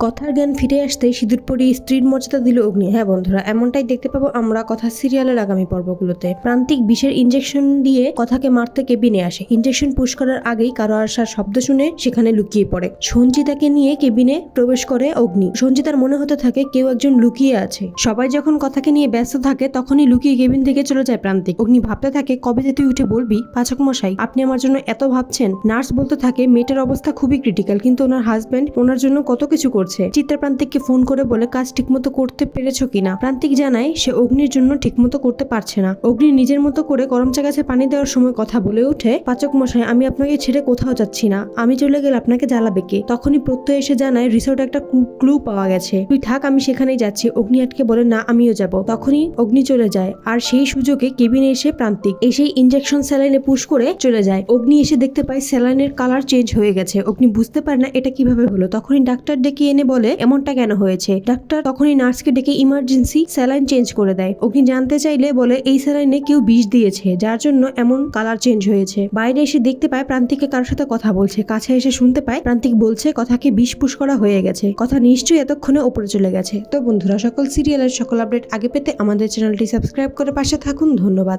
কথার জ্ঞান ফিরে আসতে সিঁদুর পরিয়ে স্ত্রীর মর্যাদা দিল অগ্নি। হ্যাঁ বন্ধুরা, এমনটাই দেখতে পাবো আমরা কথা সিরিয়ালের আগামী পর্বগুলোতে। প্রান্তিক বিষের ইঞ্জেকশন দিয়ে কথাকে মারতে কেবিনে আসে। ইঞ্জেকশন পুশ করার আগেই কারও আসার শব্দ শুনে সেখানে লুকিয়ে পড়ে। সঞ্জিতাকে নিয়ে কেবিনে প্রবেশ করে অগ্নি। সঞ্জিতার মনে হতে থাকে কেউ একজন লুকিয়ে আছে। সবাই যখন কথাকে নিয়ে ব্যস্ত থাকে, তখনই লুকিয়ে কেবিন থেকে চলে যায় প্রান্তিক। অগ্নি ভাবতে থাকে, কবে যে তুই উঠে বলবি? পাচক মশাই, আপনি আমার জন্য এত ভাবছেন? নার্স বলতে থাকে, মেয়েটার অবস্থা খুবই ক্রিটিক্যাল কিন্তু ওনার হাজব্যান্ড ওনার জন্য কত কিছু করছে? চিত্রা প্রান্তিককে ফোন করে বলে, কাজ ঠিকমতো করতে পেরেছ কিনা প্রান্তিক জানায়, সে অগ্নির জন্য ঠিকমতো করতে পারছে না। অগ্নি নিজের মতো করে গরম চা গাছে পানি দেওয়ার সময় কথা বলে ওঠে, পাচক মশাই, আমি আপনাকে ছেড়ে কোথাও যাচ্ছি না। আমি চলে গেলে আপনাকে জ্বালাবে কে? তখনই প্রত্যয় এসে জানায়, রিসোর্টে একটা ক্লু পাওয়া গেছে। তুই থাক, আমি সেখানেই যাচ্ছি। অগ্নি আটকে বলে, না, আমিও যাব। তখনই অগ্নি চলে যায়। আর সেই সুযোগে কেবিনে এসে প্রান্তিক এসেই ইঞ্জেকশন স্যালাইনে পুশ করে চলে যায়। অগ্নি এসে দেখতে পায় স্যালাইনের কালার চেঞ্জ হয়ে গেছে। অগ্নি বুঝতে পারে না, এটা কীভাবে হলো? তখনই ডাক্তার ডেকে এনে বলে, এমনটা কেন হয়েছে? ডাক্তার তখনই নার্সকে ডেকে ইমার্জেন্সি স্যালাইন চেঞ্জ করে দেয়। অগ্নি জানতে চাইলে বলে, এই স্যালাইনে কেউ বিষ দিয়েছে, যার জন্য এমন কালার চেঞ্জ হয়েছে। বাইরে এসে দেখতে পায়, প্রান্তিকে কারোর সাথে কথা বলছে। কাছে এসে শুনতে পায়, প্রান্তিক বলছে, কথাকে বিষ পুষ করা হয়ে গেছে। কথা নিশ্চয়ই এতক্ষণে ওপরে চলে গেছে। তো বন্ধুরা, সকল সিরিয়ালের সকল আপডেট আগে পেতে আমাদের চ্যানেলটি সাবস্ক্রাইব করে পাশে থাকুন। ধন্যবাদ।